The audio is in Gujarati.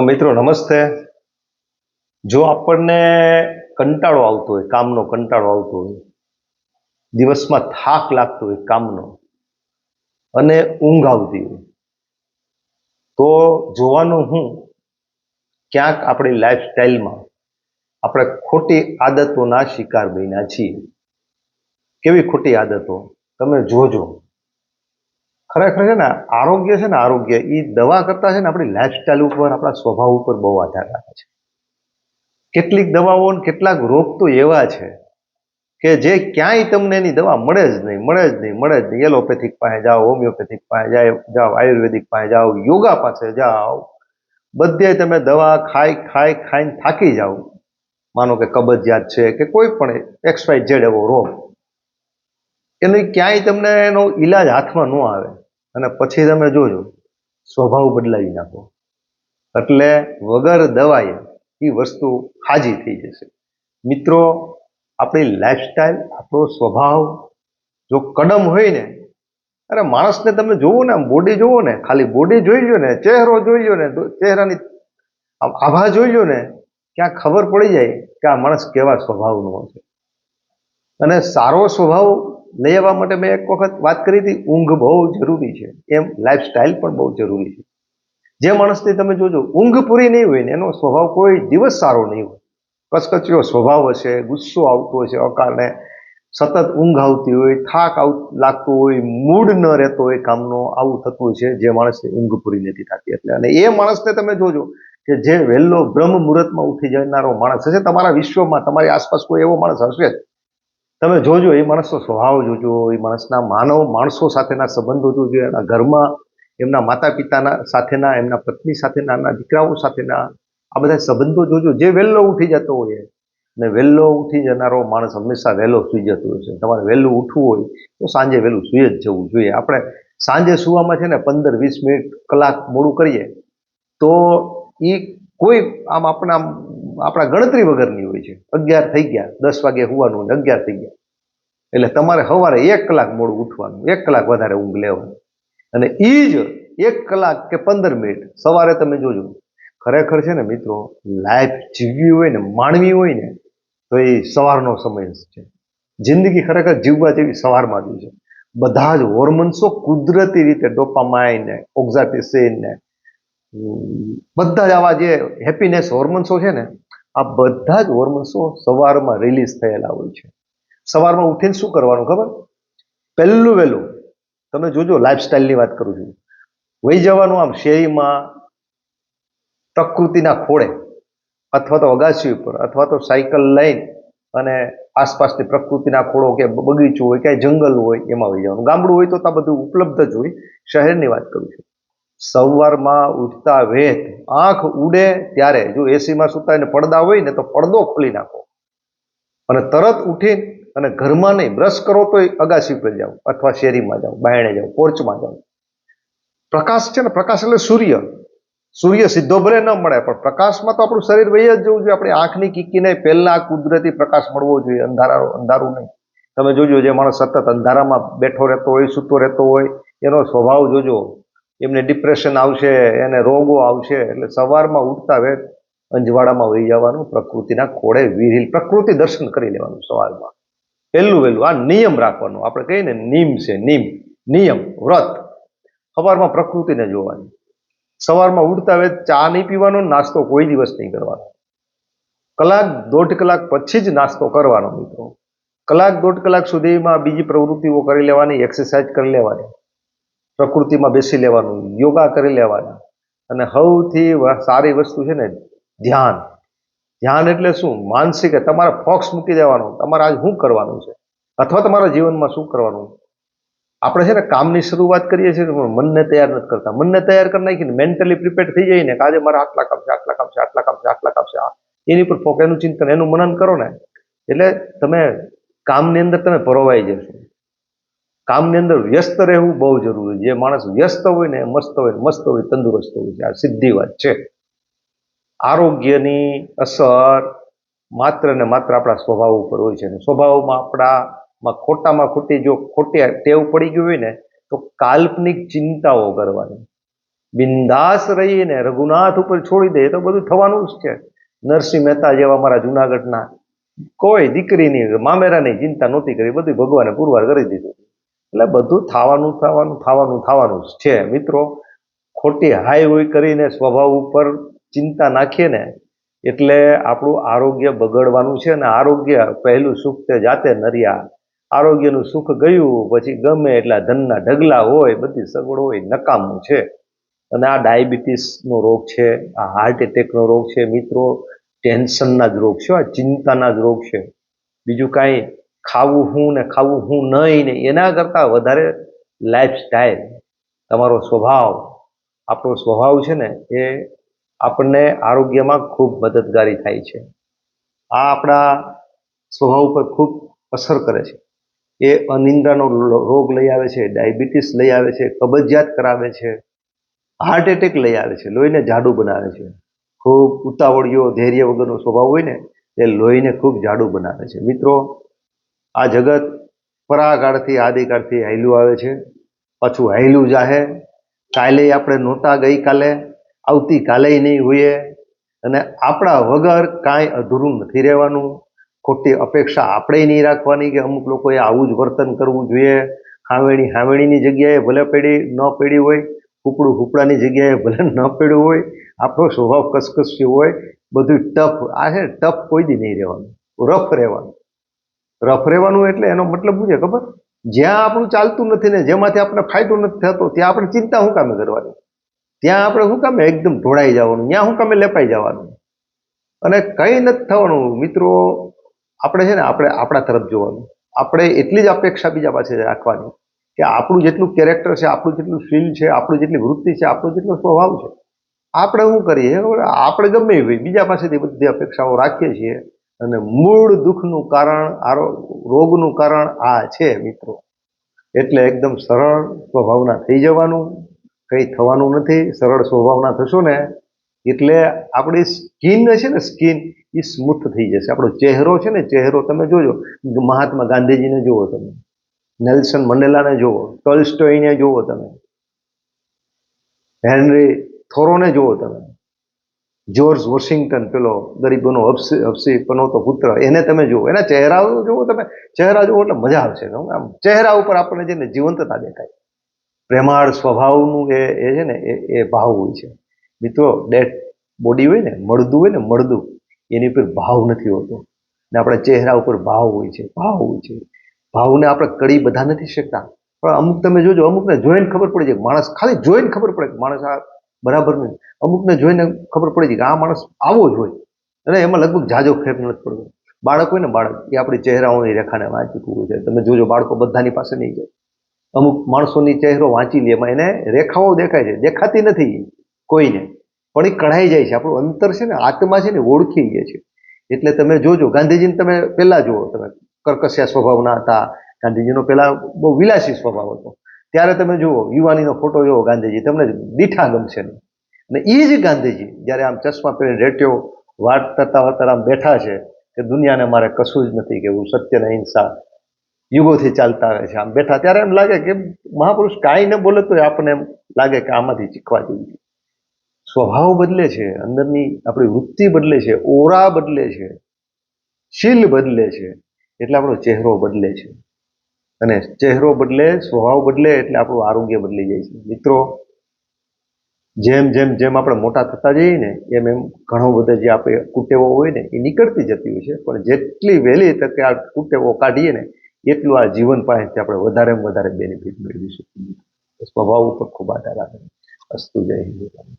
મિત્રો નમસ્તે. જો આપણને કંટાળો આવતો હોય, કામનો કંટાળો આવતો હોય, દિવસમાં થાક લાગતો હોય કામનો અને ઊંઘ આવતી હોય, તો જોવાનું હું ક્યાંક આપણી લાઈફસ્ટાઈલમાં આપણે ખોટી આદતોના શિકાર બન્યા છીએ. કેવી ખોટી આદતો? તમે જોજો. ખરેખર છે ને, આરોગ્ય છે ને, આરોગ્ય. એ દવા કરતાં છે ને, આપણી લાઈફસ્ટાઈલ ઉપર, આપણા સ્વભાવ ઉપર બહુ આધાર રાખે છે. કેટલીક દવાઓ કેટલાક રોગ તો એવા છે કે જે ક્યાંય તમને એની દવા મળે જ નહીં, મળે જ નહીં, મળે જ નહીં. એલોપેથિક પાસે જાઓ, હોમિયોપેથિક પાસે જાય, જાઓ, આયુર્વેદિક પાસે જાઓ, યોગા પાસે જાઓ. બધે તમે દવા ખાઈ ખાઈ, ખાઈને થાકી જાઓ. માનો કે કબજિયાત છે કે કોઈ પણ એક્સ વાય ઝેડ એવો રોગ. એનો ક્યાંય તમને એનો ઈલાજ હાથમાં ન આવે. અને પછી તમે જોજો, સ્વભાવ બદલાવી નાખો. એટલે વગર દવાએ એ વસ્તુ હાજી થઈ જશે. મિત્રો, આપણી લાઈફસ્ટાઈલ આપણો સ્વભાવ જો કડમ હોય ને, અરે માણસને તમે જોવો ને, આમ બોડી જોવો ને, ખાલી બોડી જોઈ લો ને, ચહેરો જોઈ લો ને ચહેરાની આભા જોઈ લો ને ક્યાં ખબર પડી જાય કે આ માણસ કેવા સ્વભાવનો છે. અને સારો સ્વભાવ લઈ આવવા માટે મેં એક વખત વાત કરી હતી, ઊંઘ બહુ જરૂરી છે. એમ લાઈફસ્ટાઈલ પણ બહુ જરૂરી છે. જે માણસથી તમે જોજો, ઊંઘ પૂરી નહીં હોય ને, એનો સ્વભાવ કોઈ દિવસ સારો નહીં હોય. કચકચિયો સ્વભાવ હશે, ગુસ્સો આવતો હશે અકારણે સતત ઊંઘ આવતી હોય, થાક આવ, લાગતો હોય, મૂડ ન રહેતો હોય કામનો, આવું થતું હોય છે, જે માણસની ઊંઘ પૂરી નથી થતી. એટલે અને એ માણસને તમે જોજો કે જે વહેલો બ્રહ્મ મુહૂર્તમાં ઉઠી જનારો માણસ હશે, તમારા વિશ્વમાં, તમારી આસપાસ કોઈ એવો માણસ હશે જ. તમે જોજો, એ માણસનો સ્વભાવ જોજો, એ માણસના માનવ, માણસો સાથેના સંબંધો જોજો, એના ઘરમાં, એમના માતા પિતાના સાથેના, એમના પત્ની સાથેના, એમના દીકરાઓ સાથેના, આ બધા સંબંધો જોજો. જે વહેલો ઉઠી જતો હોય ને વહેલો ઉઠી જનારો માણસ હંમેશા વહેલો સૂઈ જતો હોય છે. તમારે વહેલું ઉઠવું હોય, તો સાંજે વહેલું સૂઈ જ જવું જોઈએ. આપણે સાંજે સુવામાં છે ને પંદર, વીસ મિનિટ કલાક મોડું કરીએ, તો એ કોઈ આમ આપણા આમ આપણા ગણતરી વગરની હોય છે. અગિયાર થઈ ગયા, દસ વાગે હોવાનું ને અગિયાર થઈ ગયા. એટલે તમારે સવારે એક કલાક મોડું ઉઠવાનું, એક કલાક વધારે ઊંઘ લેવાની. અને એ જ એક કલાક કે પંદર મિનિટ સવારે તમે જોજો. ખરેખર છે ને મિત્રો, લાઈફ જીવવી હોય ને, માણવી હોય ને, તો એ સવારનો સમય છે. જિંદગી ખરેખર જીવવા જેવી સવારમાં જ છે. બધા જ હોર્મોન્સો કુદરતી રીતે ડોપામાઇન ને ઓક્ઝાટિસિન ને બધા જ આવા જે હેપીનેસ હોર્મોન્સો છે ને, આ બધા જ હોર્મોન્સો સવારમાં રિલીઝ થયેલા હોય છે. સવારમાં ઉઠીને શું કરવાનું ખબર? પહેલું વહેલું, તમે જોજો લાઈફસ્ટાઈલની વાત કરું છું. વહી જવાનું આમ શેરીમાં, પ્રકૃતિના ખોળે, અથવા તો અગાસી ઉપર, અથવા તો સાયકલ લઈને અને આસપાસની પ્રકૃતિના ખોળો કે બગીચો હોય, ક્યાંય જંગલ હોય, એમાં વહી જવાનું. ગામડું હોય તો ત્યાં બધું ઉપલબ્ધ જ હોય. શહેરની વાત કરું છું. સવારમાં ઉઠતા વેત આંખ ઉડે ત્યારે જો એસીમાં સુતા ને પડદા હોય ને તો પડદો ખોલી નાખો. અને તરત ઉઠી અને ઘરમાં નહીં, બ્રશ કરો તો અગાસી પર જાઓ અથવા શેરીમાં જાઓ, બાયણે જાઓ પોર્ચમાં જાઓ. પ્રકાશ છે ને, પ્રકાશ એટલે સૂર્ય. સૂર્ય સીધો ભલે ન મળે, પણ પ્રકાશમાં તો આપણું શરીર વહી જ જવું જોઈએ. આપણી આંખની કીકીને પહેલા કુદરતી પ્રકાશ મળવો જોઈએ અંધારા અંધારું નહીં. તમે જોજો, જે માણસ સતત અંધારામાં બેઠો રહેતો હોય, સૂતો રહેતો હોય, એનો સ્વભાવ જોજો. એમને ડિપ્રેશન આવશે, એને રોગો આવશે, એટલે સવારમાં ઉઠતા વેત અંજવાડામાં વહી જવાનું, પ્રકૃતિના ખોળે વિહીલ પ્રકૃતિ દર્શન કરી લેવાનું સવારમાં. પહેલું વહેલું, આ નિયમ રાખવાનો. આપણે કહીએ ને નિયમ છે નિયમ નિયમ, વ્રત. સવારમાં પ્રકૃતિને જોવાની. સવારમાં ઉઠતા વેત ચા નહીં પીવાનો, નાસ્તો કોઈ દિવસ નહીં કરવાનો. કલાક, દોઢ કલાક પછી જ નાસ્તો કરવાનો મિત્રો. કલાક, દોઢ કલાક સુધીમાં બીજી પ્રવૃત્તિઓ કરી લેવાની, એક્સરસાઇઝ કરી લેવાની. પ્રકૃતિમાં બેસી લેવાનું, યોગા કરી લેવાના. અને સૌથી સારી વસ્તુ છે ને, ધ્યાન. ધ્યાન એટલે શું? માનસિક, તમારે ફોક્સ મૂકી દેવાનો. તમારે આજ શું કરવાનું છે? અથવા તમારા જીવનમાં શું કરવાનું? આપણે છે ને કામની શરૂઆત કરીએ છીએ, પણ મનને તૈયાર નથી કરતા. મનને તૈયાર કરી નાખીને મેન્ટલી પ્રિપેર થઈ જાય ને, કે આજે મારે આટલા કામ છે, આટલા કામ છે, આટલા કામ છે, આટલા કામ છે. એની પર ફોક, એનું ચિંતન, એનું મનન કરો ને. એટલે તમે કામની અંદર તમે પરોવાઈ જશો. કામની અંદર વ્યસ્ત રહેવું બહુ જરૂરી છે. જે માણસ વ્યસ્ત હોય ને, મસ્ત હોય મસ્ત હોય, તંદુરસ્ત હોય છે. આ સીધી વાત છે. આરોગ્યની અસર માત્ર ને માત્ર આપણા સ્વભાવ ઉપર હોય છે. અને સ્વભાવમાં આપણામાં ખોટામાં ખોટી જો ખોટી ટેવ પડી ગઈ હોય ને, તો કાલ્પનિક ચિંતાઓ કરવાની. બિંદાસ રહીને રઘુનાથ ઉપર છોડી દે તો બધું થવાનું જ છે. નરસિંહ મહેતા જેવા મારા જુનાગઢના કોઈ દીકરીની, મામેરાની ચિંતા નહોતી કરી. બધું ભગવાને પુરવાર કરી દીધું. એટલે બધું થવાનું થવાનું થવાનું થવાનું જ છે. મિત્રો, ખોટી હાઈ હોય કરીને સ્વભાવ ઉપર ચિંતા નાખીએ ને, એટલે આપણું આરોગ્ય બગડવાનું છે અને આરોગ્ય પહેલું સુખ તે જાતે નર્યા. આરોગ્યનું સુખ ગયું, પછી ગમે એટલા ધનના ઢગલા હોય, બધી સગવડ હોય નકામું છે. અને આ ડાયાબિટીસનો રોગ છે, આ હાર્ટ એટેકનો રોગ છે, મિત્રો. ટેન્શનના જ રોગ છે, આ ચિંતાના જ રોગ છે. બીજું કાંઈ ખાવું હું ને ખાવું હું નહીં ને એના કરતાં વધારે લાઈફ સ્ટાઈલ તમારો સ્વભાવ, આપણો સ્વભાવ છે ને એ આપણને આરોગ્યમાં ખૂબ મદદગારી થાય છે. આ આપણા સ્વભાવ ઉપર ખૂબ અસર કરે છે. એ અનિંદ્રાનો રોગ લઈ આવે છે, ડાયાબિટીસ લઈ આવે છે, કબજિયાત કરાવે છે હાર્ટ એટેક લઈ આવે છે, લોહીને જાડું બનાવે છે. ખૂબ ઉતાવળિયો, ધૈર્ય વગરનો સ્વભાવ હોય ને એ લોહીને ખૂબ જાડું બનાવે છે. મિત્રો આ જગત પરાકાળથી આદિકાળથી હાયલું આવે છે. પાછું હાયલું જાહે. કાલે આપણે નહોતા ગઈકાલે આવતીકાલે નહીં હોઈએ અને આપણા વગર કાંઈ અધૂરું નથી રહેવાનું. ખોટી અપેક્ષા આપણે નહીં રાખવાની કે અમુક લોકોએ આવું જ વર્તન કરવું જોઈએ. હાવેણી હાવેણીની જગ્યાએ ભલે પેઢી ન પેઢી હોય કૂપડું કૂપડાની જગ્યાએ ભલે ન પેડ્યું હોય, આપણો સ્વભાવ કસકસ્યો હોય, બધું ટફ. આ છે, ટફ કોઈ દી નહીં રહેવાનું. રફ રહેવાનું. રફ રહેવાનું એટલે એનો મતલબ શું છે ખબર? જ્યાં આપણું ચાલતું નથી ને જેમાંથી આપણે ફાયદો નથી થતો, ત્યાં આપણે ચિંતા શું કામે કરવાની? ત્યાં આપણે શું કામે? એકદમ ઢોળાઈ જવાનું. ત્યાં શું કામે? લેપાઈ જવાનું. અને કંઈ નથી થવાનું. મિત્રો, આપણે છે ને, આપણે આપણા તરફ જોવાનું. આપણે એટલી જ અપેક્ષા બીજા પાસે રાખવાની કે આપણું જેટલું કેરેક્ટર છે, આપણું જેટલું ફીલ છે, આપણું જેટલી વૃત્તિ છે, આપણો જેટલો સ્વભાવ છે. આપણે શું કરીએ? આપણે ગમે એવી, બીજા પાસેથી બધી અપેક્ષાઓ રાખીએ છીએ. અને મૂળ દુઃખનું કારણ રોગનું કારણ આ છે મિત્રો. એટલે એકદમ સરળ સ્વભાવના થઈ જવાનું, કંઈ થવાનું નથી, સરળ સ્વભાવના થશો ને, એટલે આપણી સ્કિન છે ને, સ્કિન એ સ્મૂથ થઈ જશે. આપણો ચહેરો છે ને, ચહેરો તમે જોજો, મહાત્મા ગાંધીજીને જુઓ તમે, નેલ્સન મંડેલાને જુઓ ટોલ્સ્ટોઈને જુઓ તમે, હેનરી થોરોને જુઓ તમે. જ્યોર્જ વોશિંગ્ટન, પેલો ગરીબોનો હપસી હપસી પનોતો પુત્ર, એને તમે જુઓ, એના ચહેરા જુઓ તમે, ચહેરા જુઓ એટલે મજા આવશે આમ ચહેરા ઉપર આપણને છે ને જીવંતતા દેખાય, પ્રેમાળ સ્વભાવનું એ એ છે ને, એ એ ભાવ હોય છે. મિત્રો ડેટ બોડી હોય ને, મળદું હોય ને, મળદું, એની ઉપર ભાવ નથી હોતો. ને આપણા ચહેરા ઉપર ભાવ હોય છે, ભાવ હોય છે. ભાવને આપણે કડી બધા નથી શકતા. પણ અમુક તમે જોજો, અમુકને જોઈને ખબર પડી જાય માણસ, ખાલી જોઈને ખબર પડે કે માણસ આ બરાબર નહીં અમુકને જોઈને ખબર પડી જાય કે આ માણસ આવો જ હોય. અને એમાં લગભગ જાજો ફેર નથી પડતો. બાળક હોય ને બાળક, એ આપણી ચહેરાઓની રેખાને વાંચી હોય છે. તમે જોજો, બાળકો બધાની પાસે નહીં જાય. અમુક માણસોની ચહેરો વાંચી લે, એમાં એને રેખાઓ દેખાય છે. દેખાતી નથી કોઈને. પણ એ કઢાઈ જાય છે. આપણું અંતર છે ને, આત્મા છે ને ઓળખી ગયા છે. એટલે તમે જોજો, ગાંધીજીને તમે પહેલાં જુઓ. તમે કર્કશિયા સ્વભાવના હતા. ગાંધીજીનો પહેલા બહુ વિલાસી સ્વભાવ હતો. ત્યારે તમે જુઓ, યુવાનીનો ફોટો જુઓ ગાંધીજી, તમને દીઠા ગમશે અને એ જ ગાંધીજી, જ્યારે આમ ચશ્મા પહેરીને રેટ્યો, વાત કરતા વાર્તા આમ બેઠા છે કે દુનિયાને મારે કશું જ નથી કેવું સત્યને હિંસા યુગોથી ચાલતા આવે છે. આમ બેઠા, ત્યારે એમ લાગે કે મહાપુરુષ કાંઈ ન બોલે તો આપણને એમ લાગે કે આમાંથી શીખવા જોઈએ સ્વભાવ બદલે છે, અંદરની આપણી વૃત્તિ બદલે છે, ઓરા બદલે છે, શીલ બદલે છે, એટલે આપણો ચહેરો બદલે છે. અને ચહેરો બદલે, સ્વભાવ બદલે એટલે આપણું આરોગ્ય બદલી જાય છે. મિત્રો, જેમ જેમ જેમ આપણે મોટા થતા જઈએ ને, એમ એમ ઘણો બધો જે આપણે કુટેવો હોય ને, એ નીકળતી જતી હોય છે. પણ જેટલી વહેલી તકે આ કુટેવો કાઢીએ ને, એટલું આ જીવન પાસેથી આપણે વધારે વધારે બેનિફિટ મેળવી શકીએ. સ્વભાવ ઉપર ખૂબ આધાર રાખે. અસ્તુ જય હિન્દ.